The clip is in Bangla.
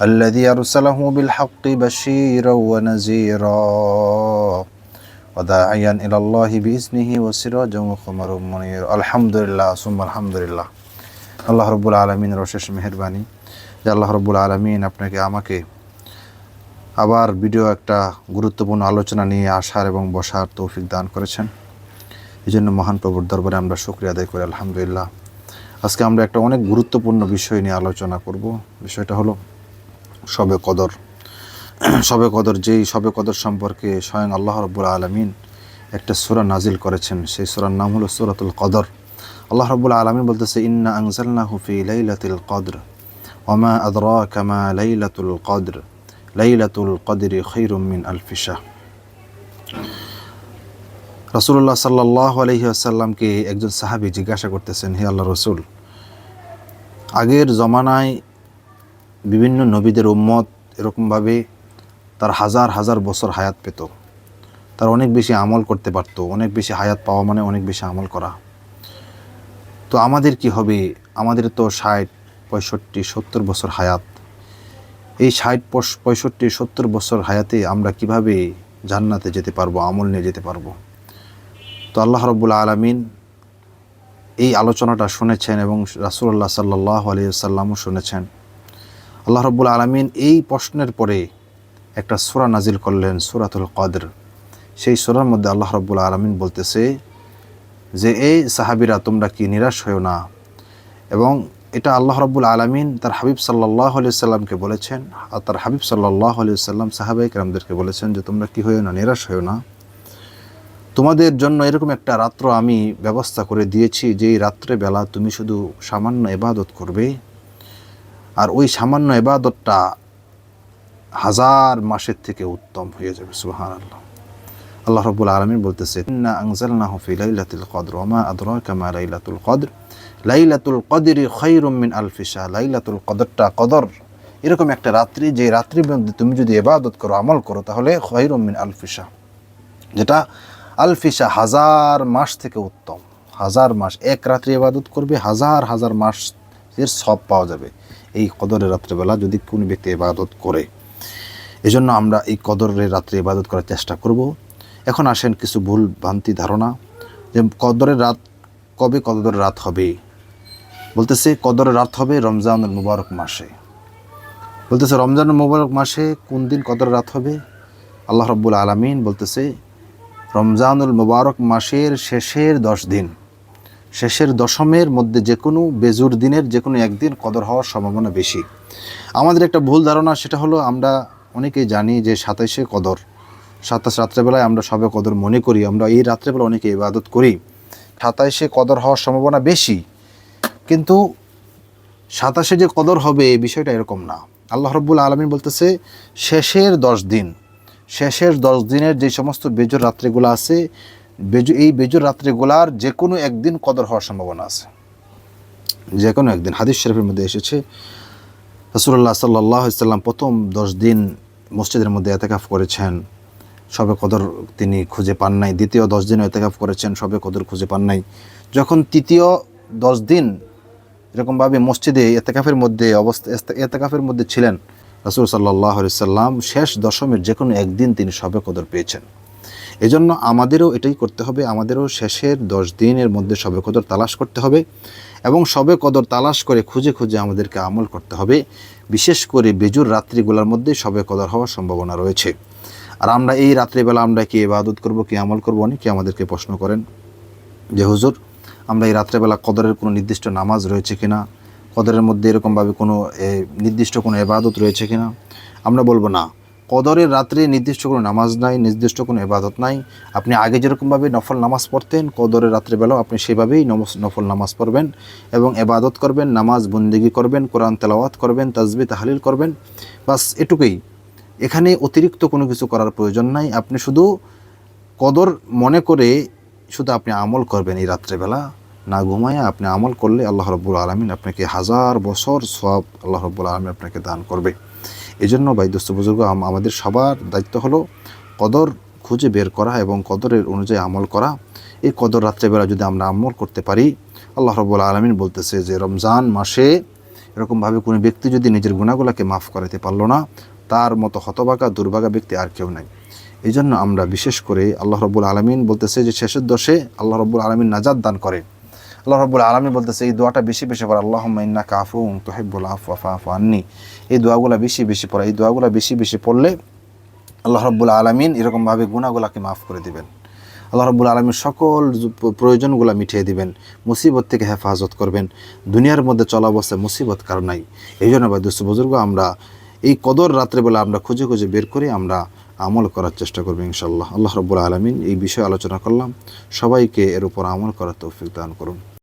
الذي أرسله بالحق بشيرا ونذيرا وداعيا إلى الله بإذنه وسراجا وقمرا منيرا الحمد لله ثم الحمد لله আল্লাহ রব্বুল আলমিনের অশেষ মেহরবানি যে আল্লাহ রব্বুল আলমিন আপনাকে আমাকে আবার ভিডিও একটা গুরুত্বপূর্ণ আলোচনা নিয়ে আসার এবং বসার তৌফিক দান করেছেন এই জন্য মহান প্রভুর দরবারে আমরা শুক্রিয়া আদায় করি আলহামদুলিল্লাহ আজকে আমরা একটা অনেক গুরুত্বপূর্ণ বিষয় নিয়ে আলোচনা করব বিষয়টা হলো শবে কদর শবে কদর যেই শবে কদর সম্পর্কে স্বয়ং আল্লাহ রব্বুল আলমিন একটা সুরা নাজিল করেছেন, সেই সুরার নাম হলো সুরাতুল কদর। আল্লাহ রব্বুল আলমিন বলতেছে, ইন্না আনজালনা হুফি লাইলাতুল কদর ওমা আদরা কামা লাইলাতুল কদর, লাইলাতুল কদরি খৈরুম মিন আলফিশা রসুল্লাহ সাল্লাহ আলহি আসাল্লামকে একজন সাহাবি জিজ্ঞাসা করতেছেন, হে আল্লাহ রসুল, আগের জমানায় বিভিন্ন নবীদের উম্মত এরকমভাবে তার হাজার হাজার বছর হায়াত পেত। তার অনেক বেশি আমল করতে পারতো, অনেক বেশি হায়াত পাওয়া মানে অনেক বেশি আমল করা। তো আমাদের কি হবে? আমাদের তো ষাট, পঁয়ষট্টি, সত্তর বছর হায়াত। এই ষাট পঁয়ষট্টি, সত্তর বছর হায়াতে আমরা কীভাবে জান্নাতে যেতে পারব, আমল নিয়ে যেতে পারব? তো আল্লাহ রব্বুল আলমিন এই আলোচনাটা শুনেছেন এবং রাসুল্লাহ সাল্লাহ আলিয়াল্লামও শুনেছেন। আল্লাহ রব্বুল আলমিন এই প্রশ্নের পরে একটা সুরা নাজিল করলেন, সুরাতুল কদর। সেই সুরার মধ্যে আল্লাহ রব্বুল আলমিন বলতেছে যে এই সাহাবিরা, তোমরা কি নিরাশ হয়েও না? এবং এটা আল্লাহ রব্বুল আলমিন তার হাবিব সাল্লাহ সাল্লামকে বলেছেন। আর তার হাবিব সাল্লাহ সাল্লাম সাহাবাই রামদেরকে বলেছেন যে, তোমরা কি হয়েও না, নিরাশ হয়েও না? তোমাদের জন্য এরকম একটা রাত্র আমি ব্যবস্থা করে দিয়েছি, যেই রাত্রে বেলা তুমি শুধু সামান্য এবাদত করবে আর ওই সামান্য এবাদতটা হাজার মাসের থেকে উত্তম হয়ে যাবে সুহান আল্লাহ আল্লাহ রব্বুল আলমিন বলতেছে লাইলাতুল কদর লাইলাতুল কদর। খৈরুম আলফিশা লাইলাতুল কদরটা কদর। এরকম একটা রাত্রি, যে রাত্রির মধ্যে তুমি যদি এবাদত করো, আমল করো, তাহলে খৈরুম আলফিশা যেটা আলফিসা হাজার মাস থেকে উত্তম। হাজার মাস, এক রাত্রি এবাদত করবে, হাজার হাজার মাস এর সব পাওয়া যাবে। এই কদরের রাত্রেবেলা যদি কোন ব্যক্তি ইবাদত করে। এজন্য আমরা এই কদরের রাত্রে ইবাদত করার চেষ্টা করব। এখন আসেন কিছু ভুল ভ্রান্তি ধারণা যে কদরের রাত কবে কদরের রাত হবে। বলতেছে কদরের রাত হবে রমজানুল মুবারক মাসে। বলতেছে রমজানুল মুবারক মাসে কোন দিন কদরের রাত হবে? আল্লাহ রব্বুল আলমিন বলতেছে রমজানুল মুবারক মাসের শেষের দশ দিন। শেষের দশমের মধ্যে যে কোনো বেজুর দিনের যে কোনো একদিন কদর হওয়ার সম্ভাবনা বেশি। আমাদের একটা ভুল ধারণা সেটা হলো আমরা অনেকেই জানি যে সাতাইশে কদর, সাতাশ রাত্রেবেলায় আমরা সবে কদর মনে করি, আমরা এই রাত্রেবেলা অনেকে ইবাদত করি। সাতাইশে কদর হওয়ার সম্ভাবনা বেশি, কিন্তু সাতাশে যে কদর হবে এই বিষয়টা এরকম না। আল্লাহ রব্বুল আলমী বলতেছে, শেষের দশ দিন, শেষের দশ দিনের যে সমস্ত বেজর রাত্রিগুলো আছে বেজু, এই বেজুর রাত্রিগুলার যে কোনো একদিন কদর হওয়ার সম্ভাবনা আছে। যে কোনো একদিন। হাদিস শরীফের মধ্যে এসেছে রসুল্লাহ সাল্লাহ সাল্লাম প্রথম দশ দিন মসজিদের মধ্যে এতেকাফ করেছেন, সবে কদর তিনি খুঁজে পান নাই। দ্বিতীয় দশ দিন এতেকাফ করেছেন, সবে কদর খুঁজে পান নাই। যখন তৃতীয় দশ দিন এরকমভাবে মসজিদে এতেকাফের মধ্যে অবস্থা এতেকাফের মধ্যে ছিলেন, রসুল সাল্লাহ সাল্লাম, শেষ দশমের যে কোনো একদিন তিনি সবে কদর পেয়েছেন। এজন্য আমাদেরও এটাই করতে হবে, আমাদেরও শেষের দশ দিনের মধ্যে সবে কদর তালাশ করতে হবে এবং সবে কদর তালাশ করে খুঁজে খুঁজে আমাদেরকে আমল করতে হবে। বিশেষ করে বেজুর রাত্রিগুলোর মধ্যে সবে কদর হওয়ার সম্ভাবনা রয়েছে। আর আমরা এই রাত্রিবেলা আমরা কি ইবাদত করব, কি আমল করব, অনেকে আমাদেরকে প্রশ্ন করেন যে, হুজুর, আমরা এই রাত্রেবেলা কদরের কোনো নির্দিষ্ট নামাজ রয়েছে কিনা? কদরের মধ্যে এরকমভাবে কোনো নির্দিষ্ট কোনো এবাদত রয়েছে কিনা? আমরা বলব, না। কদরের রাত্রে নির্দিষ্ট কোনো নামাজ নাই, নির্দিষ্ট কোনো এবাদত নাই। আপনি আগে যেরকমভাবে নফল নামাজ পড়তেন, কদরের রাত্রেবেলাও আপনি সেভাবেই নফল নামাজ পড়বেন এবং এবাদত করবেন, নামাজ বন্দেগি করবেন, কোরআন তেলাওয়াত করবেন, তাজবি, তাহালিল করবেন। বাস এটুকুই। এখানে অতিরিক্ত কোনো কিছু করার প্রয়োজন নাই। আপনি শুধু কদর মনে করে শুধু আপনি আমল করবেন এই রাত্রেবেলা। না ঘুমায় আপনি আমল করলে আল্লাহ রব্বুল আলমিন আপনাকে হাজার বছর সব আল্লাহ রব্বুল আলমিন আপনাকে দান করবে। এই জন্য ভাই দোস্ত বুজুর্গ আমাদের সবার দায়িত্ব হলো কদর খুঁজে বের করা এবং কদরের অনুযায়ী আমল করা। এই কদর রাত্রেবেলা যদি আমরা আমল করতে পারি, আল্লাহ রব্বুল আলমিন বলতেছে যে, রমজান মাসে এরকমভাবে কোনো ব্যক্তি যদি নিজের গুণাগুলাকে মাফ করাতে পারল না, তার মতো হতবাগা দুর্ভাগা ব্যক্তি আর কেউ নাই। এই জন্য আমরা বিশেষ করে আল্লাহ রব্বুল আলমিন বলতেছে যে, শেষের দশে আল্লাহ রব্বুল আলমিন নাজাদ দান করে। আল্লাহ রব্বুল আলমিন বলতেছে, এই দোয়াটা বেশি বেশি পড়া আল্লাহ ইন্না কাফু তোহেবুল আফু আফা আফু আন্নি। এই দোয়াগুলো বেশি বেশি পড়া, এই দোয়াগুলো বেশি বেশি পড়লে আল্লাহ রব্বুল আলমিন এরকমভাবে গুণাগুলাকে মাফ করে দিবেন। আল্লাহ রব্বুল আলমীর সকল প্রয়োজনগুলো মিটিয়ে দিবেন, মুসিবত থেকে হেফাজত করবেন। দুনিয়ার মধ্যে চলা অবস্থায় মুসিবত কার নাই। এই জন্য ভাই দুস্থ বুজুর্গ, আমরা এই কদর রাত্রেবেলা আমরা খুঁজে খুঁজে বের করে আমরা আমল করার চেষ্টা করব ইনশাল্লাহ আল্লাহ রব্বুল আলমিন এই বিষয়ে আলোচনা করলাম। সবাইকে এর উপর আমল করার তৌফিক দান করুন।